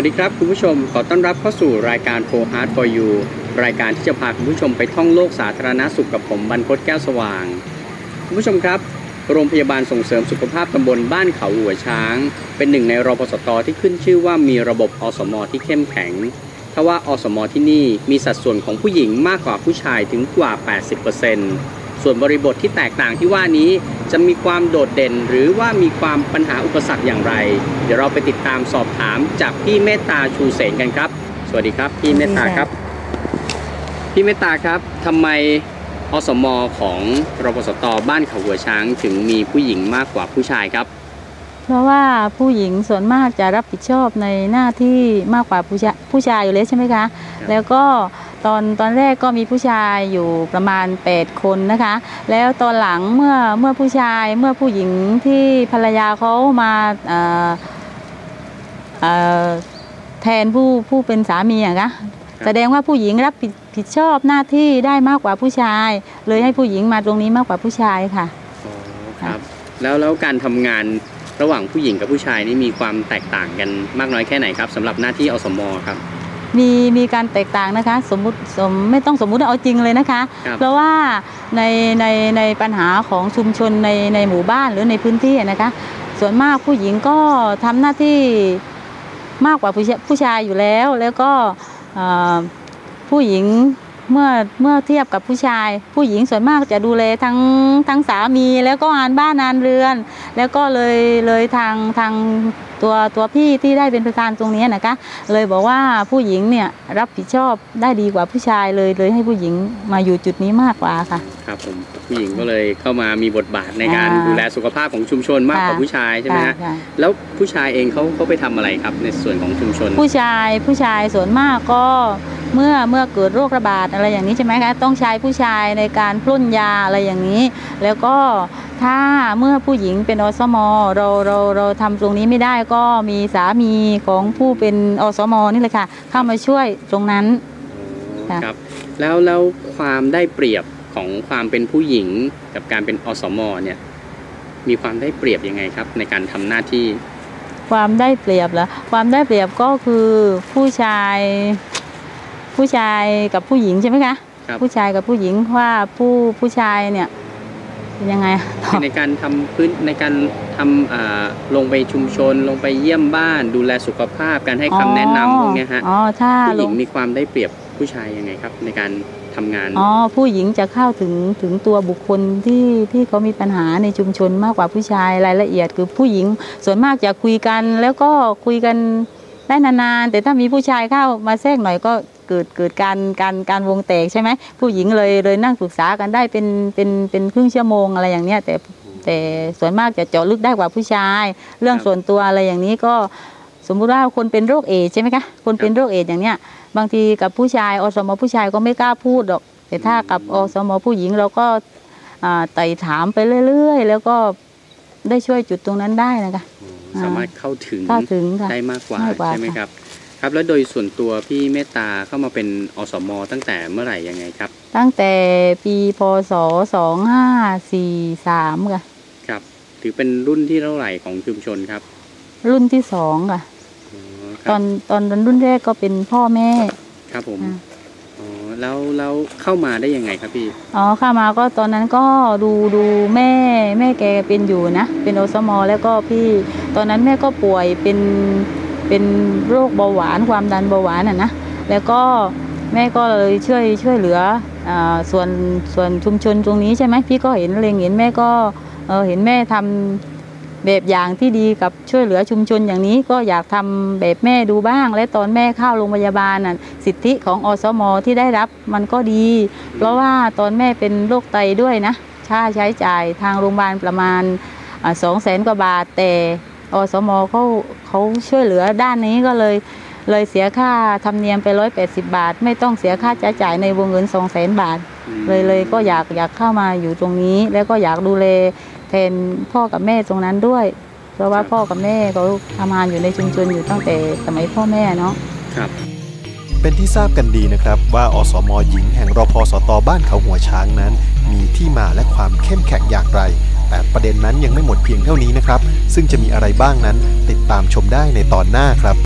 วัสดีครับคุณผู้ชมขอต้อนรับเข้าสู่รายการ Pro Heart for You รายการที่จะพาคุณผู้ชมไปท่องโลกสาธารณสุขกับผมบรรพตแก้วสว่าง คุณผู้ชมครับ โรงพยาบาลส่งเสริมสุขภาพตำบลบ้านเขาหัวช้าง เป็นหนึ่งในรพสตที่ขึ้นชื่อว่ามีระบบอสมอที่เข้มแข็งทว่าอสมอที่นี่มีสัดส่วนของผู้หญิงมากกว่าผู้ชายถึงกว่า 80% ส่วนบริบทที่แตกต่างที่ว่านี้จะมีความโดดเด่น หรือว่ามีความปัญหาอุปสรรคอย่างไร เดี๋ยวเราไปติดตามสอบถามจากพี่เมตตาชูเสนกันครับ สวัสดีครับพี่เมตตาครับ พี่เมตตาครับทำไมอสมของรพสตบ้านเขาหัวช้างถึงมีผู้หญิงมากกว่าผู้ชายครับ เพราะว่าผู้หญิงส่วนมากจะรับผิดชอบในหน้าที่มากกว่าผู้ชายผู้ชายอยู่แล้วใช่ไหมคะ แล้วก็ ตอนตอนแรกก็มีผู้ชายอยู่ประมาณ 8 คนนะคะ แล้วตอนหลังเมื่อเมื่อผู้ชายเมื่อผู้หญิงที่ภรรยาเขามาเอ่อเอ่อแทนผู้ผู้เป็นสามีอะคะแสดงว่าผู้หญิงรับผิดผิดชอบหน้าที่ได้มากกว่าผู้ชาย เลยให้ผู้หญิงมาตรงนี้มากกว่าผู้ชายค่ะอ๋อครับแล้วแล้วการทำงานระหว่างผู้หญิงกับผู้ชายนี่มีความแตกต่างกันมากน้อยแค่ไหนครับสำหรับหน้าที่อสมครับ มีมีการแตกต่างนะคะ สมมุติสมไม่ต้องสมมุติเอาจริงเลยนะคะครับเพราะว่าในในในปัญหาของชุมชนในในหมู่บ้านหรือในพื้นที่นะคะ ส่วนมากผู้หญิงก็ทำหน้าที่มากกว่าผู้ชายผู้ชายอยู่แล้ว แล้วก็เอ่อผู้หญิง เมื่อเมื่อเทียบกับผู้ชาย ผู้หญิงส่วนมากจะดูแลทั้งทั้งสามีแล้วก็งานบ้านงานเรือน แล้วก็เลยเลยทางทางตัวตัวพี่ที่ได้เป็นประธานตรงนี้นะคะ เลยบอกว่าผู้หญิงเนี่ยรับผิดชอบได้ดีกว่าผู้ชายเลยเลยให้ผู้หญิงมาอยู่จุดนี้มากกว่าค่ะ ครับผมผู้หญิงก็เลยเข้ามามีบทบาทในการอ่าดูแลสุขภาพของชุมชนมากกว่าค่ะผู้ชายใช่ไหมฮะค่ะแล้วผู้ชายเองเขาเขาไปทำอะไรครับในส่วนของชุมชน ผู้ชายผู้ชายส่วนมากก็ เมื่อเมื่อเกิดโรคระบาดอะไรอย่างนี้ใช่ไหมคะต้องใช้ผู้ชายในการพรุ่นยาอะไรอย่างนี้ แล้วก็ถ้าเมื่อผู้หญิงเป็นอสมเราเราเราทำตรงนี้ไม่ได้ก็มีสามีของผู้เป็นอสมนี่แหละค่ะ เข้ามาช่วยตรงนั้นอ๋อค่ะครับแล้วแล้วความได้เปรียบของความเป็นผู้หญิงกับการเป็นอสมเนี่ยมีความได้เปรียบยังไงครับ ในการทำหน้าที่ ความได้เปรียบเหรอความได้เปรียบก็คือผู้ชาย ผู้ชายกับผู้หญิงใช่ไหมคะครับ ผู้ชายกับผู้หญิงว่าผู้ผู้ชายเนี่ยเป็นยังไงตอบในการทำพื้นในการทำอ่าลงไปชุมชน ลงไปเยี่ยมบ้าน ดูแลสุขภาพการให้คำแนะนำพวกเนี้ยฮะอ๋อถ้าผู้หลญิงงมีความได้เปรียบผู้ชายยังไงครับ ในการทำงานอ๋อผู้หญิงจะเข้าถึงถึงตัวบุคคลที่ที่เขามีปัญหาในชุมชนมากกว่าผู้ชายรายละเอียด คือผู้หญิงส่วนมากจะคุยกันแล้วก็คุยกันได้นานๆแต่ถ้ามีผู้ชายเข้ามาแทรกหน่อยก็ เกิดเกิดการการการวงแตกใช่ไหมผู้หญิงเลยเลยนั่งปรึกษากันได้เป็นเป็นเป็นครึ่งชั่วโมงอะไรอย่างเนี้ยแต่แต่ส่วนมากจะเจาะลึกได้กว่าผู้ชาย เรื่องครับส่วนตัวอะไรอย่างนี้ก็สมมุติว่าคนเป็นโรคเอดส์ใช่ไหมคะคนเป็นโรคเอดส์อย่างเนี้ยบางทีกับผู้ชายอสมผู้ชายก็ไม่กล้าพูดหรอก แต่ถ้ากับอสมผู้หญิงเราก็อ่าไต่ถามไปเรื่อยๆ แล้วก็ได้ช่วยจุดตรงนั้นได้นะคะสามารถเข้าถึงเข้าถึงค่ะได้มากกว่าง่ายกว่าใช่ไหมค่ะครับ ครับแล้วโดยส่วนตัวพี่เมตตาเข้ามาเป็นอสม ตั้งแต่เมื่อไหร่ยังไงครับ ตั้งแต่ปีพศสองห้าสี่สามค่ะครับ ถือเป็นรุ่นที่เท่าไหร่ของชุมชนครับ รุ่นที่สองค่ะอ๋อคตรัอบนตอนรุ่นแรกก็เป็นพ่อแม่ ครับผมอ่าอ๋อแล้วแล้วเข้ามาได้ยังไงครับพี่อ๋อเข้ามาก็ตอนนั้นก็ดูดูแม่แม่แกเป็นอยู่นะ เป็นอสม แล้วก็พี่ ตอนนั้นแม่ก็ป่วยเป็น เป็นโรคเบาหวานความดันเบาหวานอะนะแล้วก็แม่ก็เลยช่วยช่วยเหลืออส่วนส่วนชุมชนตรงนี้ใช่ไหมพี่ก็เห็นเลงเห็นแม่ก็เเห็นแม่ทำแบบอย่างที่ดีกับช่วยเหลือชุมชนอย่างนี้ก็อยากทำแบบแม่ดูบ้าง และตอนแม่เข้าโรงพยาบาลน่ะสิทธิของอสมที่ได้รับมันก็ดี เพราะว่าตอนแม่เป็นโรคไตด้วยนะค่าใช้จ่ายทางโรงพยาบาลประมาณสองแสนกว่าบาทแต่ อสมเขาเขาช่วยเหลือด้านนี้ก็เลย เลยเสียค่าธรรมเนียมไปร้อยแปดสิบาท ไม่ต้องเสียค่าใช้จ่ายในวงเงินสองแสนบาทอืมเลยเลยก็อยากอยากเข้ามาอยู่ตรงนี้ แล้วก็อยากดูแลแทนพ่อกับแม่ตรงนั้นด้วย เพราะว่าพ่อกับแม่เขาทำงานอยู่ในชุมชนอยู่ตั้งแต่สมัยพ่อแม่เนาะครับเป็นที่ทราบกันดีนะครับว่าอสมหญิงแห่งรพสตบ้านเขาหัวช้างนั้น มีที่มาและความเข้มแข็งอย่างไร แต่ประเด็นนั้นยังไม่หมดเพียงเท่านี้นะครับ ซึ่งจะมีอะไรบ้างนั้นติดตามชมได้ในตอนหน้าครับ